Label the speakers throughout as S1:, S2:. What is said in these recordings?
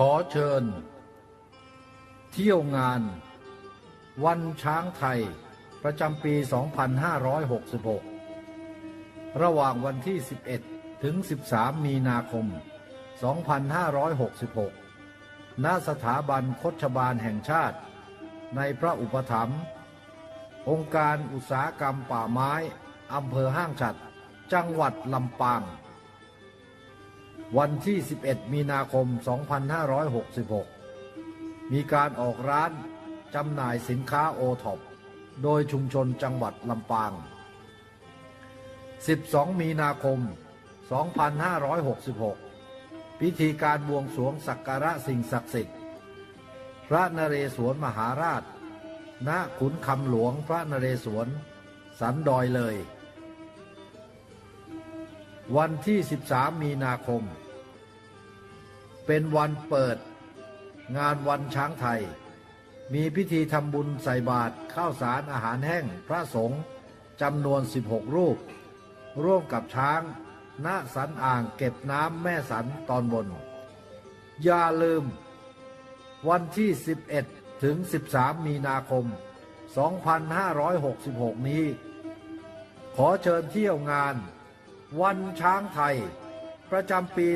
S1: ขอเชิญ เที่ยวงาน วันช้างไทย ประจำปี 2566 ระหว่างวันที่ 11 ถึง 13 มีนาคม 2566 ณ สถาบันคชบาลแห่งชาติ ในพระอุปถัมภ์องค์การอุตสาหกรรมป่าไม้อำเภอห้างฉัด จังหวัดลำปาง วันที่ 11 มีนาคม 2566 มีการออกร้านจำหน่ายสินค้าโอท็อปโดยชุมชนจังหวัดลำปาง 12 มีนาคม 2566 พิธีการบวงสรวงสักการะสิ่งศักดิ์สิทธิ์ พระนเรศวรมหาราช ณ ขุนคำหลวงพระนเรศวร สันดอยเลย วันที่ 13 มีนาคม เป็นวันเปิด งานวันช้างไทย มีพิธีทำบุญใส่บาตรข้าวสารอาหารแห้งพระสงฆ์จำนวน 16 รูป ร่วมกับช้างณสันอ่างเก็บน้ำแม่สันตอนบน อย่าลืม วันที่ 11 ถึง 13 มีนาคม 2566 นี้ ขอเชิญเที่ยวงาน วันช้างไทย ประจำปี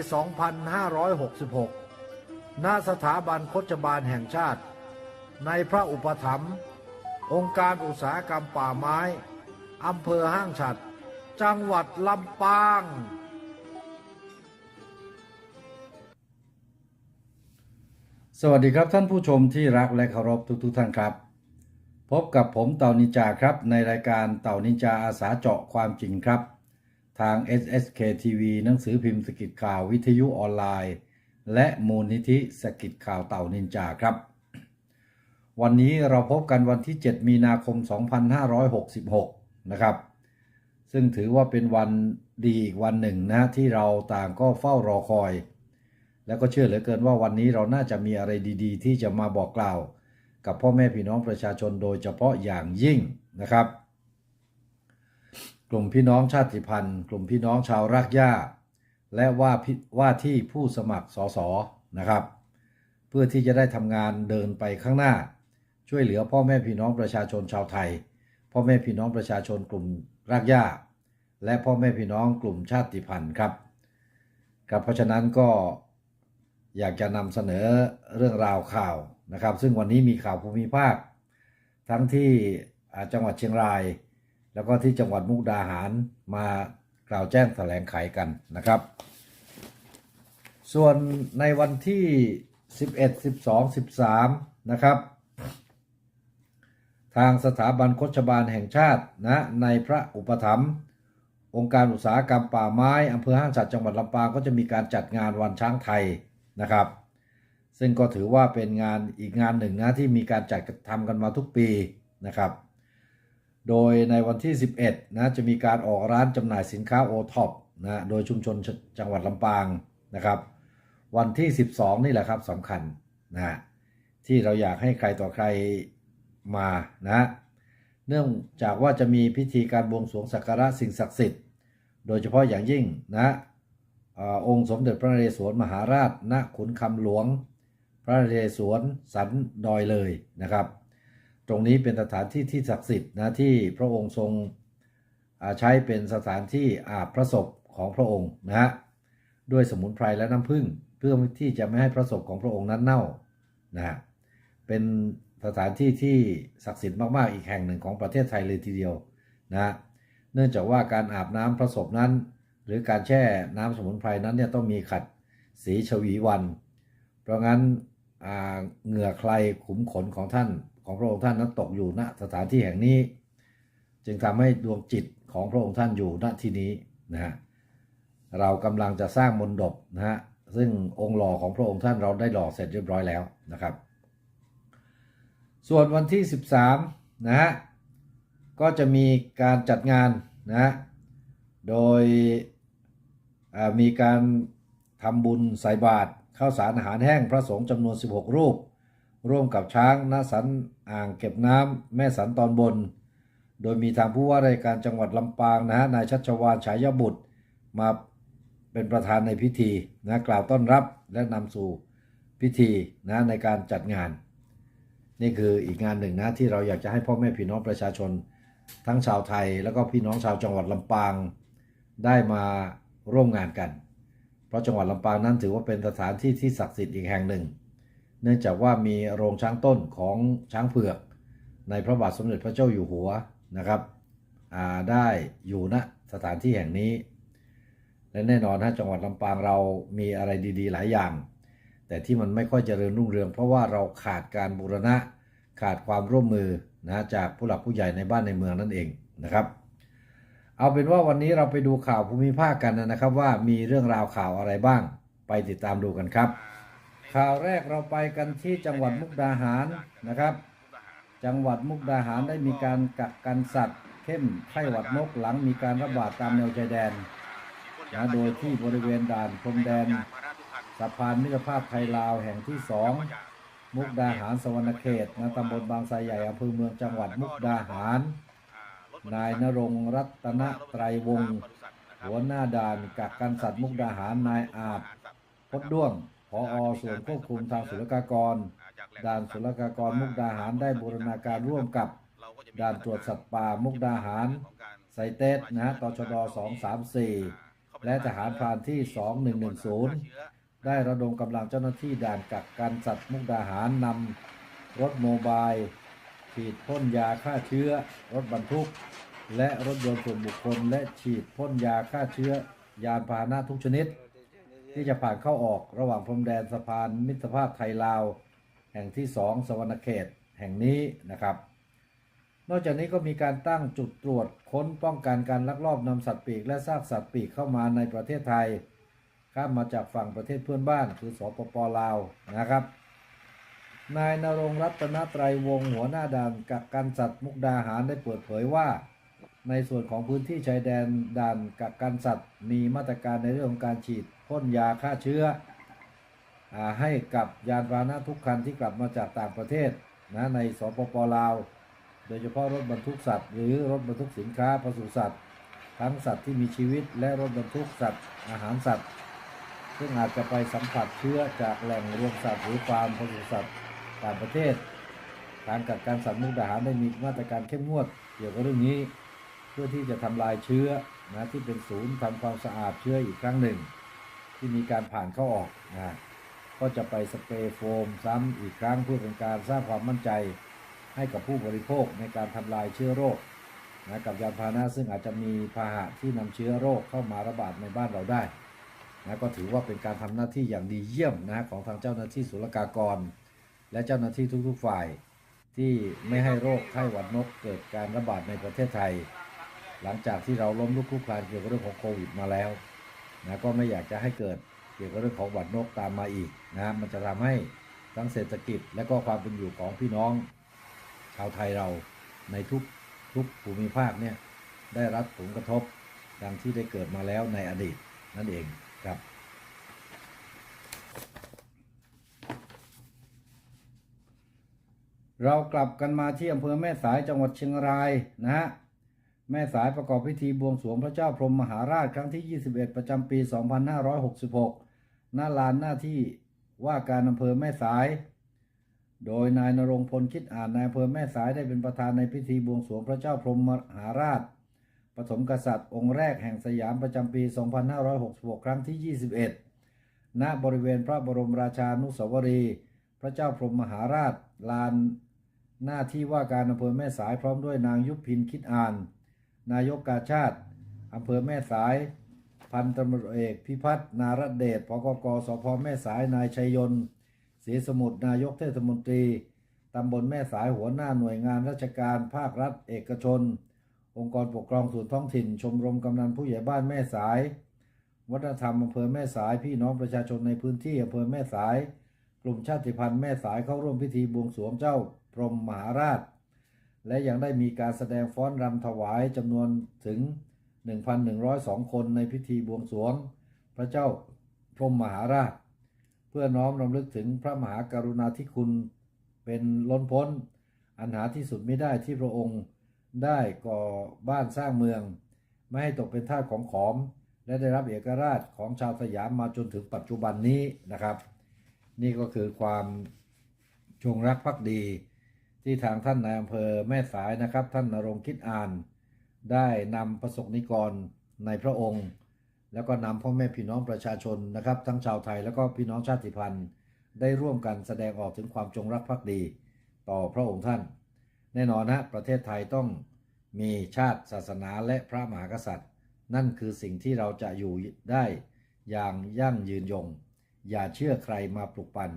S1: 2566 ณ สถาบันโคชบาลแห่งชาติ ในพระอุปถัมภ์องค์การอุตสาหกรรมป่าไม้ อำเภอห้างฉัด จังหวัดลำปาง สวัสดีครับท่านผู้ชมที่รักและเคารพทุกๆทท่านครับ พบกับผมเต่านินจาครับในรายการเต่านินจาอาสาเจาะความจริงครับ ทาง SSK TV หนังสือพิมพ์สกิดข่าววิทยุออนไลน์ และมูลนิธิสกิดข่าวเต่านินจาครับ วันนี้เราพบกันวันที่ 7 มีนาคม 2566 นะครับ ซึ่งถือว่าเป็นวันดีอีกวันหนึ่งนะที่เราต่างก็เฝ้ารอคอย แล้วก็เชื่อเหลือเกินว่าวันนี้เราน่าจะมีอะไรดี ๆ ที่จะมาบอกกล่าว กับพ่อแม่พี่น้องประชาชนโดยเฉพาะอย่างยิ่งนะครับ กลุ่มพี่น้องชาติพันธุ์ กลุ่มพี่น้องชาวรากหญ้า และว่าพิว่าที่ผู้สมัครสสนะครับ เพื่อที่จะได้ทำงานเดินไปข้างหน้า ช่วยเหลือพ่อแม่พี่น้องประชาชนชาวไทย พ่อแม่พี่น้องประชาชนกลุ่มรากหญ้า และพ่อแม่พี่น้องกลุ่มชาติพันธุ์ครับครับเพราะฉะนั้นก็อยากจะนำเสนอเรื่องราวข่าวนะครับ ซึ่งวันนี้มีข่าวภูมิภาค ทั้งที่จังหวัดเชียงราย แล้วก็ที่จังหวัดมุกดาหารมากล่าวแจ้งแถลงไขกันนะครับ ส่วนในวันที่ 11 12 13 นะครับ ทางสถาบันโคชบาลแห่งชาตินะในพระอุปถัมภ์องค์การอุตสาหกรรมป่าไม้อำเภอห้างฉัดจังหวัดลำปางก็จะมีการจัดงานวันช้างไทยนะครับ ซึ่งก็ถือว่าเป็นงานอีกงานหนึ่งนะที่มีการจัดทำกันมาทุกปีนะครับ โดยในวันที่ 11นะจะมีการออกร้านจำหน่ายสินค้าโอท็อปนะโดยชุมชนจังหวัดลำปางนะครับ วันที่ 12 นี่แหละครับสำคัญนะที่เราอยากให้ใครต่อใครมานะเนื่องจากว่าจะมีพิธีการบวงสรวงสักการะสิ่งศักดิ์สิทธิ์ โดยเฉพาะอย่างยิ่งนะอองค์สมเด็จพระนเรศวรมหาราชณขุนคำหลวง พระนเรศวรสันดอยเลยนะครับ ตรงนี้เป็นสถานที่ที่ศักดิ์สิทธิ์นะที่พระองค์ทรงใช้เป็นสถานที่อาบพระศพของพระองค์นะฮะด้วยสมุนไพรและน้ำผึ้งเพื่อที่จะไม่ให้พระศพของพระองค์นั้นเน่านะฮะเป็นสถานที่ที่ศักดิ์สิทธิ์มากๆ อีกแห่งหนึ่งของประเทศไทยเลยทีเดียวนะฮะเนื่องจากว่าการอาบน้ำพระศพนั้น หรือการแช่น้ำสมุนไพรนั้นเนี่ยต้องมีขัดสีชวีวัน เพราะงั้นเหงื่อใครขุมขนของท่าน ของพระองค์ท่านนั้นตกอยู่ณสถานที่แห่งนี้ จึงทำให้ดวงจิตของพระองค์ท่านอยู่ณที่นี้นะฮะเรากำลังจะสร้างมนดบนะฮะซึ่งองค์หล่อของพระองค์ท่านเราได้หล่อเสร็จเรียบร้อยแล้วนะครับ ส่วนวันที่ 13นะฮะก็จะมีการจัดงานนะฮะโดยมีการทำบุญใส่บาตรข้าวสารอาหารแห้งพระสงฆ์จำนวน 16 รูป ร่วมกับช้างณสันอ่างเก็บน้ำแม่สันตอนบน โดยมีทางผู้ว่าราชการจังหวัดลำปางนะฮะนายชัชวานฉายบุตร มาเป็นประธานในพิธีนะกล่าวต้อนรับและนำสู่พิธีนะในการจัดงาน นี่คืออีกงานหนึ่งนะที่เราอยากจะให้พ่อแม่พี่น้องประชาชน ทั้งชาวไทย แล้วก็พี่น้องชาวจังหวัดลำปาง ได้มาร่วมงานกัน เพราะจังหวัดลำปางนั้นถือว่าเป็นสถานที่ที่ศักดิ์สิทธิ์อีกแห่งหนึ่ง เนื่องจากว่ามีโรงช้างต้นของช้างเผือก ในพระบาทสมเด็จพระเจ้าอยู่หัวนะครับได้อยู่ณสถานที่แห่งนี้ และแน่นอนฮะจังหวัดลำปางเรามีอะไรดีๆ หลายอย่าง แต่ที่มันไม่ค่อยเจริญรุ่งเรือง เพราะว่าเราขาดการบูรณะขาดความร่วมมือนะจากผู้หลักผู้ใหญ่ในบ้านในเมืองนั่นเองนะครับ เอาเป็นว่าวันนี้เราไปดูข่าวภูมิภาคกันนะครับ ว่ามีเรื่องราวข่าวอะไรบ้าง ไปติดตามดูกันครับ ข่าวแรกเราไปกันที่จังหวัดมุกดาหารนะครับ จังหวัดมุกดาหารได้มีการกักกันสัตว์ เข้มไข้หวัดนกหลังมีการระบาดตามแนวชายแดนนะโดยที่บริเวณด่านพรมแดนสะพานมิตรภาพไทยลาวแห่งที่สองมุกดาหารสวรรณเขตนะตำบลบางไทรใหญ่อำเภอเมืองจังหวัดมุกดาหาร นายนรงค์รัตนไตรวงศ์หัวหน้าด่านกักกันสัตว์มุกดาหารนายอาจพดด้วง พอส่วนควบคุมทางศุลกากร ด่านศุลกากรมุกดาหารได้บูรณาการร่วมกับ ด่านตรวจสัตว์ป่ามุกดาหารไซเตสนะฮะตชด 234 และทหารพรานที่ 2110 ได้ระดมกำลังเจ้าหน้าที่ด่านกักกันสัตว์มุกดาหารนำรถโมบายฉีดพ่นยาฆ่าเชื้อ รถบรรทุก และรถยนต์ส่วนบุคคล และฉีดพ่นยาฆ่าเชื้อ ยานพาหนะทุกชนิด ที่จะผ่านเข้าออกระหว่างพรมแดนสะพานมิตรภาพไทยลาว แห่งที่ 2 สวรรณเขตแห่งนี้นะครับ นอกจากนี้ก็มีการตั้งจุดตรวจค้นป้องกันการลักลอบนำสัตว์ปีกและซากสัตว์ปีกเข้ามาในประเทศไทย ข้ามมาจากฝั่งประเทศเพื่อนบ้านคือสปปลาวนะครับ นายนรงรัตนไตรวงหัวหน้าด่านกักกันสัตว์มุกดาหารได้เปิดเผยว่าในส่วนของพื้นที่ชายแดนด่านกักกันสัตว์ มีมาตรการในเรื่องของการฉีด พ่นยาฆ่าเชื้ออให้กับยานพาหนะทุกคันที่กลับมาจากต่างประเทศนะในสปปลาว โดยเฉพาะรถบรรทุกสัตว์ หรือรถบรรทุกสินค้าปศุสัตว์ ทั้งสัตว์ที่มีชีวิตและรถบรรทุกสัตว์อาหารสัตว์ ซึ่งอาจจะไปสัมผัสเชื้อจากแหล่งรวมสัตว์หรือฟาร์มปศุสัตว์ต่างประเทศการกักกันสัตว์มุกดาหารได้มีมาตรการเข้มงวดเกี่ยวกับเรื่องนี้ เพื่อที่จะทำลายเชื้อนะที่เป็นศูนย์ทำความสะอาดเชื้ออีกครั้งหนึ่ง ที่มีการผ่านเข้าออกนะก็จะไปสเปรย์โฟมซ้ำอีกครั้งเพื่อเป็นการสร้างความมั่นใจให้กับผู้บริโภคในการทำลายเชื้อโรคนะกับยานพาหนะซึ่งอาจจะมีพาหะที่นำเชื้อโรคเข้ามาระบาดในบ้านเราได้นะก็ถือว่าเป็นการทำหน้าที่อย่างดีเยี่ยมนะของทางเจ้าหน้าที่ศุลกากร และเจ้าหน้าที่ทุกๆฝ่าย ที่ไม่ให้โรคไข้หวัดนกเกิดการระบาดในประเทศไทย หลังจากที่เราล้มลุกคลุกคลานเกี่ยวกับเรื่องของโควิดมาแล้ว นะก็ไม่อยากจะให้เกิดเกี่ยวกับเรื่องของหวัดนกตามมาอีกนะมันจะทำให้ทั้งเศรษฐกิจและก็ความเป็นอยู่ของพี่น้องชาวไทยเราในทุกทุกภูมิภาคเนี่ยได้รับผลกระทบดังที่ได้เกิดมาแล้วในอดีตนั่นเองครับเรากลับกันมาที่อำเภอแม่สายจังหวัดเชียงรายนะฮะ แม่สายประกอบพิธีบวงสรวงพระเจ้าพรหมมหาราชครั้งที่ 21 ประจำปี 2566 หน้าลานหน้าที่ว่าการอำเภอแม่สาย โดยนายนรงพลคิดอ่านนายอำเภอแม่สายได้เป็นประธานในพิธีบวงสรวงพระเจ้าพรหมมหาราช ปฐมกษัตริย์องค์แรกแห่งสยามประจำปี 2566 ครั้งที่ 21 ณ บริเวณพระบรมราชานุสาวรีย์พระเจ้าพรหมมหาราช ลานหน้าที่ว่าการอำเภอแม่สายพร้อมด้วยนางยุพินคิดอ่าน นายกกาชาติอำเภอแม่สาย พันตำรวจเอกพิพัฒนารเดชพกกสพแม่สายนายชัยยนต์ศรีสมุทรนายกเทศมนตรีตำบลแม่สายหัวหน้าหน่วยงานราชการภาครัฐเอกชน องค์กรปกครองส่วนท้องถิ่น ชมรมกำนันผู้ใหญ่บ้านแม่สาย วัฒนธรรมอำเภอแม่สายพี่น้องประชาชนในพื้นที่อำเภอแม่สาย กลุ่มชาติพันธุ์แม่สายเข้าร่วมพิธีบวงสรวงเจ้าพรหมมหาราช และยังได้มีการแสดงฟ้อนรำถวายจำนวนถึง 1,102 คนในพิธีบวงสรวง พระเจ้าพรหมมหาราช เพื่อน้อมรำลึกถึงพระมหากรุณาธิคุณเป็นล้นพ้น อันหาที่สุดไม่ได้ที่พระองค์ได้ก่อบ้านสร้างเมือง ไม่ให้ตกเป็นทาสของขอม และได้รับเอกราชของชาวสยามมาจนถึงปัจจุบันนี้นะครับ นี่ก็คือความจงรักภักดี ที่ทางท่านนายอำเภอแม่สายนะครับ ท่านนรงคิดอ่าน ได้นำประสบนิกรในพระองค์ แล้วก็นำพ่อแม่พี่น้องประชาชนนะครับ ทั้งชาวไทยแล้วก็พี่น้องชาติพันธุ์ ได้ร่วมกันแสดงออกถึงความจงรักภักดี ต่อพระองค์ท่าน แน่นอนนะประเทศไทยต้องมีชาติศาสนาและพระมหากษัตริย์ นั่นคือสิ่งที่เราจะอยู่ได้อย่างยั่งยืนยง อย่าเชื่อใครมาปลุกปั่น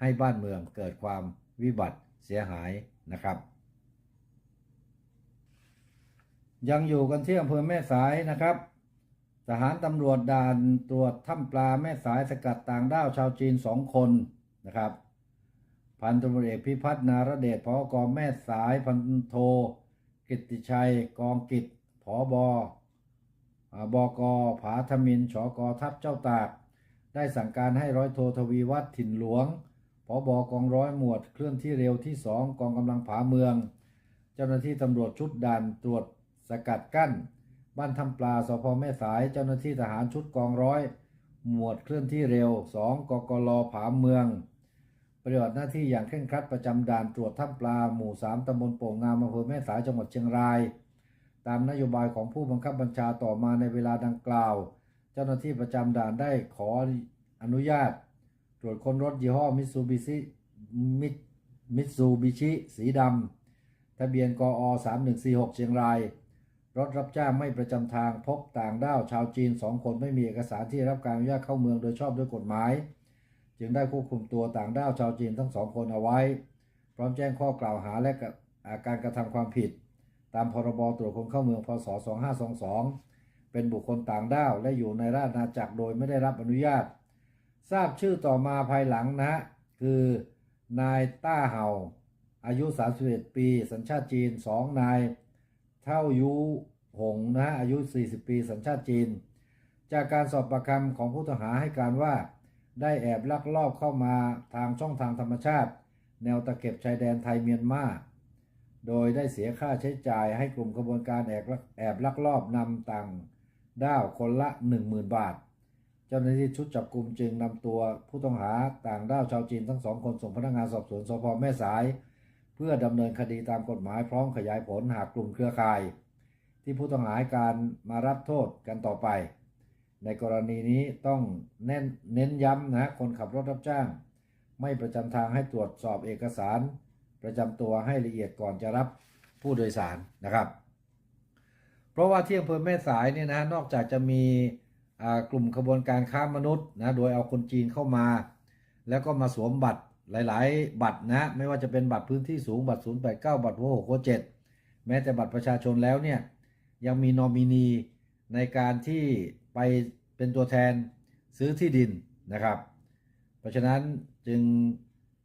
S1: ให้บ้านเมืองเกิดความวิบัติ เสียหายนะครับ ยังอยู่กันที่อำเภอแม่สายนะครับ ทหารตำรวจด่านตรวจถ้ำปลาแม่สายสกัดต่างด้าวชาวจีนสองคนนะครับพันตำรวจเอกพิพัฒนารเดชพอกองแม่สายพันโท กิติชัย กองกิจผอบอบกผาธมินชกทัพเจ้าตาก ได้สั่งการให้ร้อยโททวีวัฒน์ถิ่นหลวง อบกองร้อยหมวดเคลื่อนที่เร็วที่สองกองกำลังผาเมือง เจ้าหน้าที่ตำรวจชุดด่านตรวจสกัดกั้น บ้านทำปลาสพแม่สาย เจ้าหน้าที่ทหารชุดกองร้อย หมวดเคลื่อนที่เร็ว2กกลผาเมืองปฏิบัติหน้าที่อย่างเคร่งครัดประจำด่านตรวจถ้ำปลาหมู่3ตำบลโป่งงามอำเภอแม่สายจังหวัดเชียงราย ตามนโยบายของผู้บังคับบัญชาต่อมาในเวลาดังกล่าว เจ้าหน้าที่ประจำด่านได้ขออนุญาต ตรวจค้นรถยี่ห้อมิตซูบิชิมิตซูบิชิสีดำทะเบียนกอ 3146 เชียงราย รถรับจ้างไม่ประจำทางพบต่างด้าวชาวจีน2คนไม่มีเอกสารที่รับการอนุญาตเข้าเมืองโดยชอบด้วยกฎหมาย จึงได้ควบคุมตัวต่างด้าวชาวจีนทั้งสองคนเอาไว้ พร้อมแจ้งข้อกล่าวหาและกะอาการกระทำความผิด ตามพรบตรวจคนเข้าเมืองพศ 2522 เป็นบุคคลต่างด้าวและอยู่ในราชอาณาจักรโดยไม่ได้รับอนุญาต ทราบชื่อต่อมาภายหลังนะ คือนายต้าเห่า อายุ 31 ปี สัญชาติจีน 2 นาย เท่ายุหงนะอายุ 40 ปี สัญชาติจีน จากการสอบปากคำของผู้ต้องหาให้การว่า ได้แอบลักลอบเข้ามาทางช่องทางธรรมชาติ แนวตะเข็บชายแดนไทยเมียนมา โดยได้เสียค่าใช้จ่ายให้กลุ่มขบวนการแอบลักแอบลักลอบนำต่างด้าวคนละ 10,000 บาท เจ้าหน้าที่ชุดจับกลุ่มจึงนำตัวผู้ต้องหาต่างด้าวชาวจีนทั้งสองคนส่งพนักงานสอบสวนสพแม่สาย เพื่อดำเนินคดีตามกฎหมายพร้อมขยายผลหากกลุ่มเครือข่าย ที่ผู้ต้องหาให้การมารับโทษกันต่อไป ในกรณีนี้ต้องเน้นเน้นย้ำนะคนขับรถรับจ้าง ไม่ประจำทางให้ตรวจสอบเอกสาร ประจำตัวให้ละเอียดก่อนจะรับผู้โดยสารนะครับ เพราะว่าที่อำเภอแม่สายเนี่ยนะนอกจากจะมี กลุ่มขบวนการค้ามนุษย์นะโดยเอาคนจีนเข้ามา แล้วก็มาสวมบัตรหลาย ๆ บัตรนะไม่ว่าจะเป็นบัตรพื้นที่สูงบัตร 089 บัตรหัวหกหัวเจ็ดแม้แต่บัตรประชาชนแล้วเนี่ยยังมีนอมินีในการที่ไปเป็นตัวแทนซื้อที่ดินนะครับ เพราะฉะนั้นจึง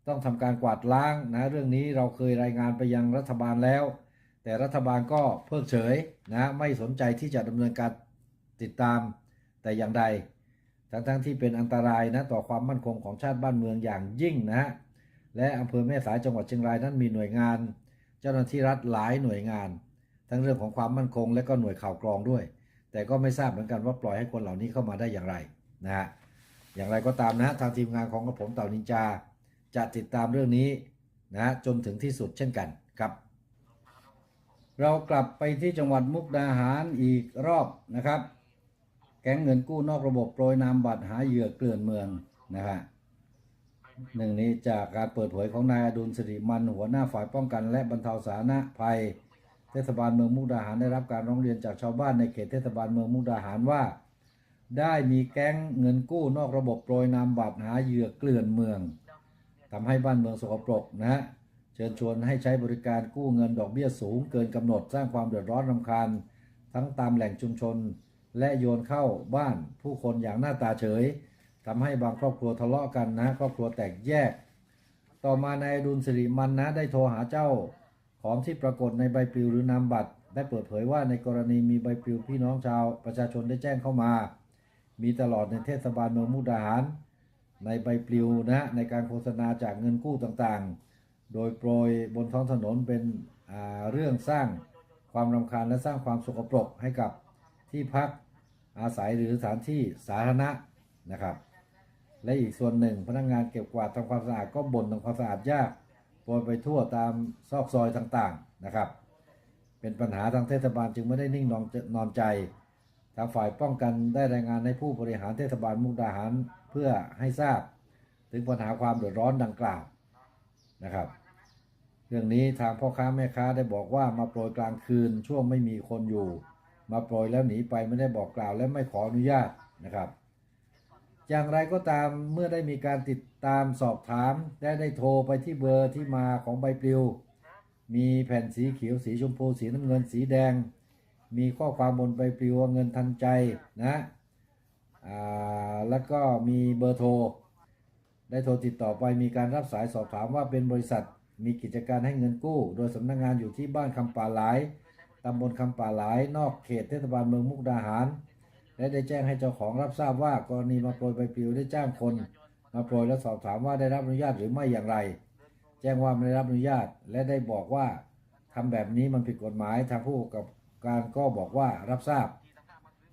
S1: ต้องทำการกวาดล้างนะเรื่องนี้เราเคยรายงานไปยังรัฐบาลแล้ว แต่รัฐบาลก็เพิกเฉยนะไม่สนใจที่จะดำเนินการติดตาม แต่อย่างใด ทั้งๆทที่เป็นอันตรายนะต่อความมั่นคงของชาติบ้านเมืองอย่างยิ่งนะฮะ และอำเภอแม่สายจังหวัดเชียงรายนั้นมีหน่วยงาน เจ้าหน้าที่รัฐหลายหน่วยงาน ทั้งเรื่องของความมั่นคงและก็หน่วยข่าวกรองด้วย แต่ก็ไม่ทราบเหมือนกันว่าปล่อยให้คนเหล่านี้เข้ามาได้อย่างไรนะฮะ อย่างไรก็ตามนะทางทีมงานของกระผมเต่านินจา จะติดตามเรื่องนี้นะจนถึงที่สุดเช่นกันครับ เรากลับไปที่จังหวัดมุกดาหารอีกรอบนะครับ ก๊งเงินกู้นอกระบบโปรยนามบัตรหาเหยื่อเกลื่อนเมืองนะฮะหนึ่งนี้จากการเปิดเผยของนายอดุลสิริมันหัวหน้าฝ่ายป้องกัน และบรรเทาสาธารณภัย เทศบาลเมืองมุกดาหารได้รับการร้องเรียนจากชาวบ้านในเขตเทศบาลเมืองมุกดาหารว่า ได้มีแก๊งเงินกู้นอกระบบโปรยนามบัตรหาเหยื่อเกลื่อนเมืองทำให้บ้านเมืองสกปรกนะฮะเชิญชวนให้ใช้บริการกู้เงินดอกเบี้ยสูงเกินกำหนดสร้างความเดือดร้อนรำคาญ ทั้งตามแหล่งชุมชน และโยนเข้าบ้านผู้คนอย่างหน้าตาเฉยทำให้บางครอบครัวทะเลาะกันนะครอบครัวแตกแยก ต่อมานายดุลสิริมันนะได้โทรหาเจ้าของที่ปรากฏในใบปลิวหรือนามบัตรได้เปิดเผยว่าในกรณีมีใบปลิวพี่น้องชาว ประชาชนได้แจ้งเข้ามา มีตลอดในเทศบาลเมืองมุกดาหาร ในใบปลิวนะในการโฆษณาจากเงินกู้ต่างๆ โดยโปรยบนท้องถนนเป็นเรื่องสร้างความรำคาญและสร้างความสกปรกให้กับที่พัก อาศัยหรือสถานที่สาธารณะนะครับ และอีกส่วนหนึ่งพนักงานเก็บกวาดทำความสะอาดก็บ่นทำความสะอาดยากโปรยไปทั่วตามซอกซอยต่างๆนะครับ เป็นปัญหาทางเทศบาลจึงไม่ได้นิ่งนอนนอนใจ ทางฝ่ายป้องกันได้รายงานให้ผู้บริหารเทศบาลมุกดาหารเพื่อให้ทราบ ถึงปัญหาความเดือดร้อนดังกล่าวนะครับเรื่องนี้ทางพ่อค้าแม่ค้าได้บอกว่ามาโปรยกลางคืนช่วงไม่มีคนอยู่ มาโปรยแล้วหนีไปไม่ได้บอกกล่าวและไม่ขออนุญาตนะครับ อย่างไรก็ตามเมื่อได้มีการติดตามสอบถามได้ได้โทรไปที่เบอร์ที่มาของใบปลิว มีแผ่นสีเขียวสีชมพูสีน้ำเงินสีแดง มีข้อความบนใบปลิวว่าเงินทันใจนะแล้วก็มีเบอร์โทร ได้โทรติดต่อไปมีการรับสายสอบถามว่าเป็นบริษัท มีกิจการให้เงินกู้ โดยสำนักงานอยู่ที่บ้านคำป่าหลายำบลคำป่าหลาย นอกเขตเทศบาลเมืองมุกดาหาร และได้แจ้งให้เจ้าของรับทราบว่ากรณีมาโปรยใบปลิวได้จ้างคน มาโปรยและสอบถามว่าได้รับอนุญาตหรือไม่อย่างไร แจ้งว่าไม่ได้รับอนุญาต และได้บอกว่าทำแบบนี้มันผิดกฎหมายทางผู้กำกับการก็บอกว่ารับทราบ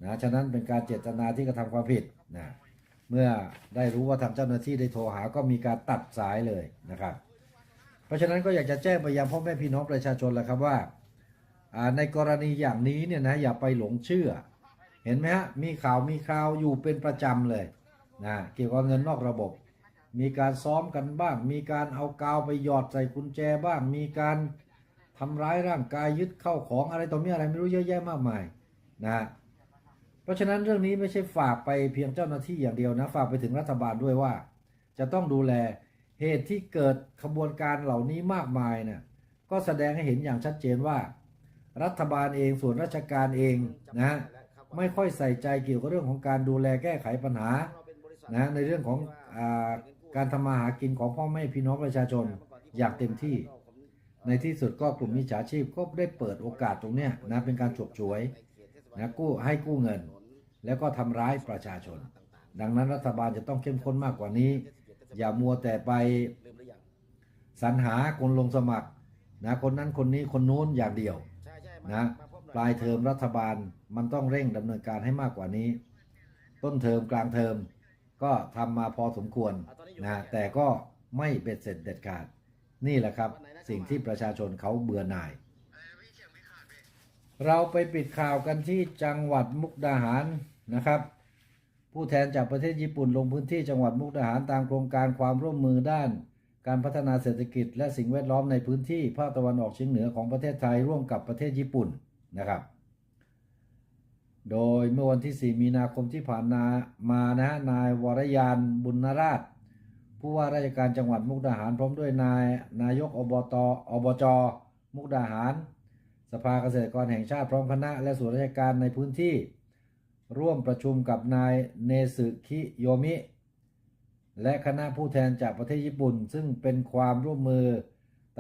S1: นะฉะนั้นเป็นการเจตนาที่กระทำความผิดนะเมื่อได้รู้ว่าทางเจ้าหน้าที่ได้โทรหาก็มีการตัดสายเลยนะครับ เพราะฉะนั้นก็อยากจะแจ้งไปยังพ่อแม่พี่น้องประชาชนแหละครับว่า ในกรณีอย่างนี้เนี่ยนะอย่าไปหลงเชื่อ เห็นไหมฮะมีข่าวมีข่าวอยู่เป็นประจำเลยนะเกี่ยวกับเงินนอกระบบ มีการซ้อมกันบ้าง มีการเอากาวไปหยอดใส่กุญแจบ้าง มีการทำร้ายร่างกายยึดเข้าของอะไรต่อมีอะไรไม่รู้เยอะแยะมากมายนะเพราะฉะนั้นเรื่องนี้ไม่ใช่ฝากไปเพียงเจ้าหน้าที่อย่างเดียวนะฝากไปถึงรัฐบาลด้วยว่า จะต้องดูแลเหตุที่เกิดขบวนการเหล่านี้มากมายเนี่ยก็แสดงให้เห็นอย่างชัดเจนว่า รัฐบาลเองส่วนราชการเองนะไม่ค่อยใส่ใจเกี่ยวกับเรื่องของการดูแลแก้ไขปัญหานะในเรื่องของอการทำมาหากินของพ่อแม่พี่น้องประชาชนอย่างเต็มที่ ในที่สุดก็กลุ่มมิจฉาชีพก็ได้เปิดโอกาสตรงเนี้ยนะเป็นการฉกฉวยนะกู้ให้กู้เงิน แล้วก็ทำร้ายประชาชน ดังนั้นรัฐบาลจะต้องเข้มข้นมากกว่านี้ อย่ามัวแต่ไปสรรหาคนลงสมัครนะคนนั้นคนนี้คนนู้นอย่างเดียว นะ ปลายเทอมรัฐบาลมันต้องเร่งดำเนินการให้มากกว่านี้ ต้นเทอมกลางเทอมก็ทำมาพอสมควรนะแต่ก็ไม่เบ็ดเสร็จเด็ดขาด นี่แหละครับ สิ่งที่ประชาชนเขาเบื่อหน่าย เราไปปิดข่าวกันที่จังหวัดมุกดาหารนะครับ ผู้แทนจากประเทศญี่ปุ่นลงพื้นที่จังหวัดมุกดาหารตามโครงการความร่วมมือด้าน การพัฒนาเศรษฐกิจและสิ่งแวดล้อมในพื้นที่ภาคตะวันออกเฉียงเหนือของประเทศไทยร่วมกับประเทศญี่ปุ่นนะครับ โดยเมื่อวันที่ 4 มีนาคมที่ผ่านมามานะนายวรยานบุญนราช ผู้ว่าราชการจังหวัดมุกดาหารพร้อมด้วยนายนายกอบตอบจ มุกดาหาร สภาเกษตรกรแห่งชาติพร้อมคณะและส่วนราชการในพื้นที่ ร่วมประชุมกับนายเนสึคิโยมิ และคณะผู้แทนจากประเทศญี่ปุ่น ซึ่งเป็นความร่วมมือ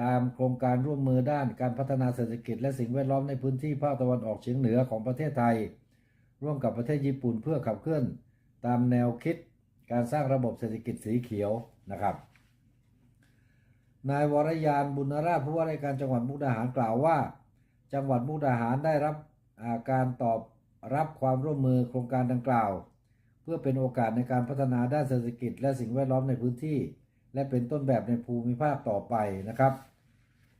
S1: ตามโครงการร่วมมือด้านการพัฒนาเศรษฐกิจและสิ่งแวดล้อมในพื้นที่ภาคตะวันออกเฉียงเหนือของประเทศไทย ร่วมกับประเทศญี่ปุ่นเพื่อขับเคลื่อนตามแนวคิดการสร้างระบบเศรษฐกิจสีเขียวนะครับนายวรยานบุญนราชผู้ว่าราชการจังหวัดมุกดาหารกล่าวว่า จังหวัดมุกดาหารได้รับาการตอบรับความร่วมมือโครงการดังกล่าว เพื่อเป็นโอกาสในการพัฒนาด้านเศรษฐกิจ และสิ่งแวดล้อมในพื้นที่ และเป็นต้นแบบในภูมิภาคต่อไปนะครับ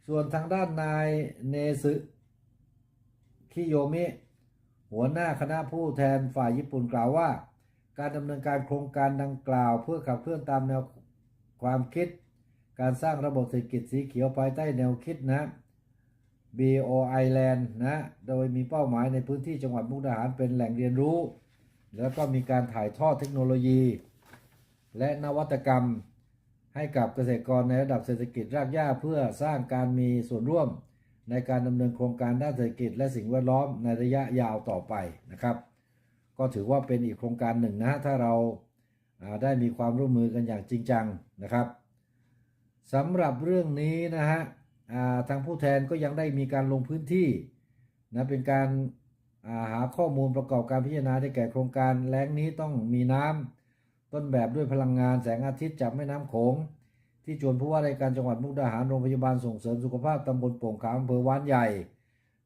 S1: ส่วนทางด้านนายเนซึคิโยมิ หัวหน้าคณะผู้แทนฝ่ายญี่ปุ่นกล่าวว่า การดำเนินการโครงการดังกล่าว เพื่อขับเคลื่อนตามแนวความคิด การสร้างระบบเศรษฐกิจสีเขียวภายใต้แนวคิดนะ BOI Land นะ โดยมีเป้าหมายในพื้นที่จังหวัดมุกดาหารเป็นแหล่งเรียนรู้ แล้วก็มีการถ่ายทอดเทคโนโลยี และนวัตกรรมให้กับเกษตรกรในระดับเศรษฐกิจรากหญ้าเพื่อสร้างการมีส่วนร่วมในการดำเนินโครงการด้านเศรษฐกิจและสิ่งแวดล้อมในระยะยาวต่อไปนะครับ ก็ถือว่าเป็นอีกโครงการหนึ่งนะถ้าเราาได้มีความร่วมมือกันอย่างจริงจังนะครับสำหรับเรื่องนี้นะฮะาทางผู้แทนก็ยังได้มีการลงพื้นที่นะเป็นการ หาข้อมูลประกอบการพิจารณาได้แก่โครงการแล้งนี้ต้องมีน้ำต้นแบบด้วยพลังงานแสงอาทิตย์จากแม่น้ำโขง ที่จวนผู้ว่าราชการจังหวัดมุกดาหารโรงพยาบาลส่งเสริมสุขภาพตำบลโป่งขามอำเภอวานใหญ่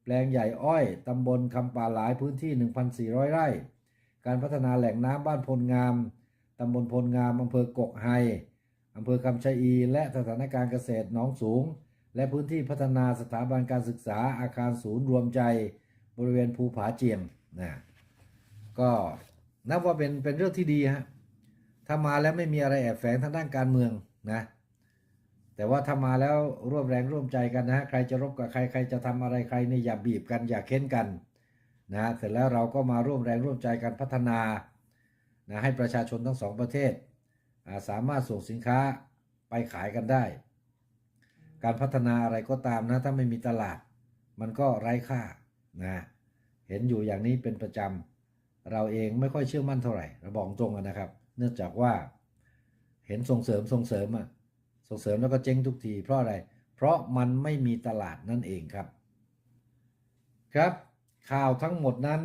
S1: แปลงใหญ่อ้อยตำบลคำป่าหลายพื้นที่ 1,400 ไร่ การพัฒนาแหล่งน้ำบ้านพลงามตำบลพลงามอำเภอกกไฮอำเภอคำชะอี และสถานการณ์เกษตรหนองสูง และพื้นที่พัฒนาสถาบันการศึกษาอาคารศูนย์รวมใจ บริเวณภูผาเจียมนะก็นับว่าเป็นเป็นเรื่องที่ดีฮะถ้ามาแล้วไม่มีอะไรแอบแฝงทางด้านการเมืองนะแต่ว่าถ้ามาแล้วร่วมแรงร่วมใจกันนะฮะใครจะรบกับใครใครจะทำอะไรใครเนี่ยอย่าบีบกันอย่าเค้นกันนะเสร็จแล้วเราก็มาร่วมแรงร่วมใจกันพัฒนานะให้ประชาชนทั้งสองประเทศาสามารถส่งสินค้าไปขายกันได้ การพัฒนาอะไรก็ตามนะถ้าไม่มีตลาด มันก็ไร้ค่า นะเห็นอยู่อย่างนี้เป็นประจำเราเองไม่ค่อยเชื่อมั่นเท่าไหร่เราบอกตรงกันนะครับ เนื่องจากว่า เห็นส่งเสริมส่งเสริมอะส่งเสริมแล้วก็เจ๊งทุกที เพราะอะไร เพราะมันไม่มีตลาดนั่นเองครับ ครับ ข่าวทั้งหมดนั้น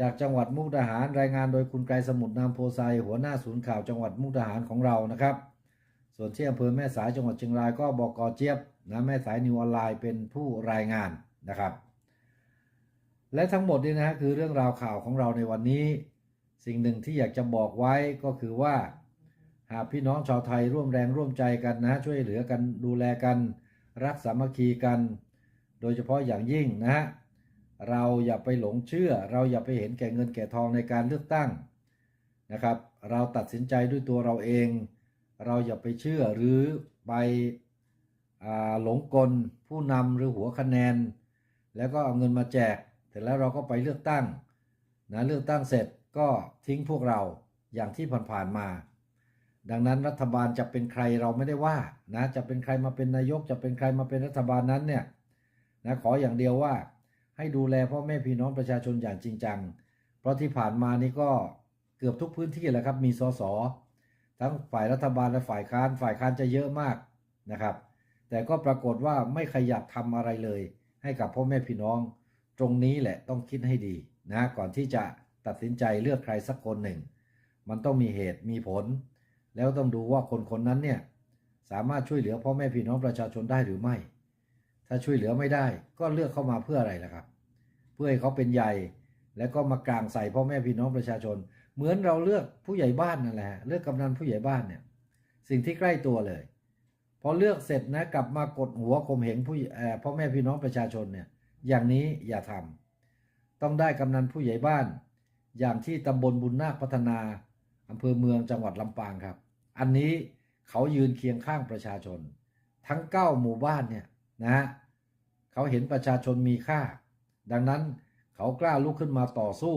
S1: จากจังหวัดมุกดาหารรายงานโดยคุณไกรสมุทรนามโพไซหัวหน้าศูนย์ข่าวจังหวัดมุกดาหารของเรานะครับ ส่วนที่อำเภอแม่สายจังหวัดเชียงรายก็บอกกอเจี๊ยบนะแม่สายนิวออนไลน์เป็นผู้รายงานนะครับ และทั้งหมดนี่นะคือเรื่องราวข่าวของเราในวันนี้ สิ่งหนึ่งที่อยากจะบอกไว้ก็คือว่า หากพี่น้องชาวไทยร่วมแรงร่วมใจกันนะ ช่วยเหลือกันดูแลกัน รักสามัคคีกัน โดยเฉพาะอย่างยิ่งนะฮะเราอย่าไปหลงเชื่อ เราอย่าไปเห็นแก่เงินแก่ทองในการเลือกตั้งนะครับ เราตัดสินใจด้วยตัวเราเอง เราอย่าไปเชื่อหรือไปหลงกลผู้นำหรือหัวคะแนน แล้วก็เอาเงินมาแจก ร็จแล้วเราก็ไปเลือกตั้งนะเลือกตั้งเสร็จก็ทิ้งพวกเราอย่างที่ผ่านๆมา ดังนั้นรัฐบาลจะเป็นใครเราไม่ได้ว่านะจะเป็นใครมาเป็นนายก จะเป็นใครมาเป็นรัฐบาลนั้นเนี่ยนะขออย่างเดียวว่าให้ดูแลพ่อแม่พี่น้องประชาชนอย่างจริงจัง เพราะที่ผ่านมานี่ก็เกือบทุกพื้นที่แหละครับมีสสทั้งฝ่ายรัฐบาลและฝ่ายค้านฝ่ายค้านจะเยอะมากนะครับ แต่ก็ปรากฏว่าไม่ขยับทำอะไรเลย ให้กับพ่อแม่พี่น้อง ตรงนี้แหละต้องคิดให้ดีนะก่อนที่จะตัดสินใจเลือกใครสักคนหนึ่ง มันต้องมีเหตุมีผล แล้วต้องดูว่าคนคนนั้นเนี่ยสามารถช่วยเหลือพ่อแม่พี่น้องประชาชนได้หรือไม่ ถ้าช่วยเหลือไม่ได้ก็เลือกเข้ามาเพื่ออะไรล่ะครับ เพื่อให้เขาเป็นใหญ่แล้วก็มากลางใส่พ่อแม่พี่น้องประชาชน เหมือนเราเลือกผู้ใหญ่บ้านนั่นแหละเลือกกำนันผู้ใหญ่บ้านเนี่ยสิ่งที่ใกล้ตัวเลย พอเลือกเสร็จนะกลับมากดหัวข่มเหงผู้เอ่อพ่อแม่พี่น้องประชาชนเนี่ย อย่างนี้อย่าทำต้องได้กำนันผู้ใหญ่บ้าน อย่างที่ตำบลบุญนาคพัฒนาอำเภอเมืองจังหวัดลำปางครับ อันนี้เขายืนเคียงข้างประชาชน ทั้ง9หมู่บ้านเนี่ยนะฮะเขาเห็นประชาชนมีค่า ดังนั้นเขากล้าลุกขึ้นมาต่อสู้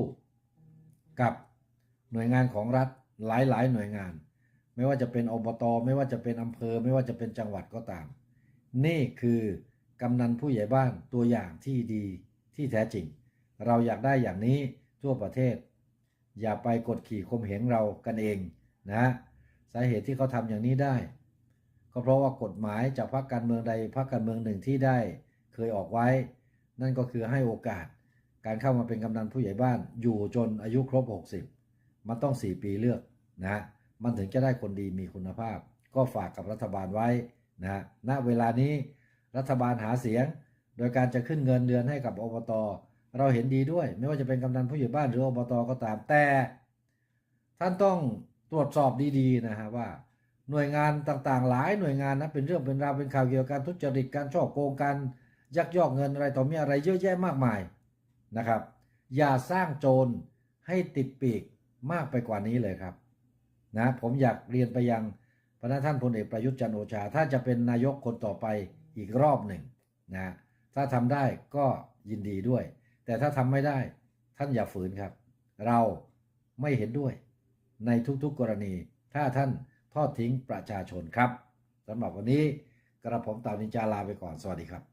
S1: กับหน่วยงานของรัฐหลายๆ หน่วยงาน ไม่ว่าจะเป็นอบต ไม่ว่าจะเป็นอำเภอ ไม่ว่าจะเป็นจังหวัดก็ตาม นี่คือ กำนันผู้ใหญ่บ้านตัวอย่างที่ดีที่แท้จริง เราอยากได้อย่างนี้ทั่วประเทศ อย่าไปกดขี่ข่มเหงเรากันเองนะสาเหตุที่เขาทำอย่างนี้ได้ ก็เพราะว่ากฎหมายจากพรรคการเมืองใดพรรคการเมืองหนึ่งที่ได้เคยออกไว้ นั่นก็คือให้โอกาสการเข้ามาเป็นกำนันผู้ใหญ่บ้านอยู่จนอายุครบ 60 มันต้อง 4 ปีเลือกนะมันถึงจะได้คนดีมีคุณภาพ ก็ฝากกับรัฐบาลไว้นะณเวลานี้ รัฐบาลหาเสียง โดยการจะขึ้นเงินเดือนให้กับอบตเราเห็นดีด้วย ไม่ว่าจะเป็นกำนันผู้ใหญ่บ้านหรืออบตก็ตามแต่ ท่านต้องตรวจสอบดีๆนะฮะว่า หน่วยงานต่างๆ หลายหน่วยงานนะเป็นเรื่องเป็นราวเป็นข่าวเกี่ยวกับการทุจริตการช่อโกงการยักยอกเงินอะไรต่อมีอะไรเยอะแยะมากมายนะครับ อย่าสร้างโจรให้ติดปีกมากไปกว่านี้เลยครับนะผมอยากเรียนไปยังพระท่านพลเอกประยุทธ์จันโอชา ถ้าจะเป็นนายกคนต่อไป อีกรอบหนึ่งนะถ้าทำได้ก็ยินดีด้วย แต่ถ้าทำไม่ได้ท่านอย่าฝืนครับ เราไม่เห็นด้วยในทุกๆกรณี ถ้าท่านทอดทิ้งประชาชนครับสำหรับวันนี้กระผมตาวนินจาลาไปก่อนสวัสดีครับ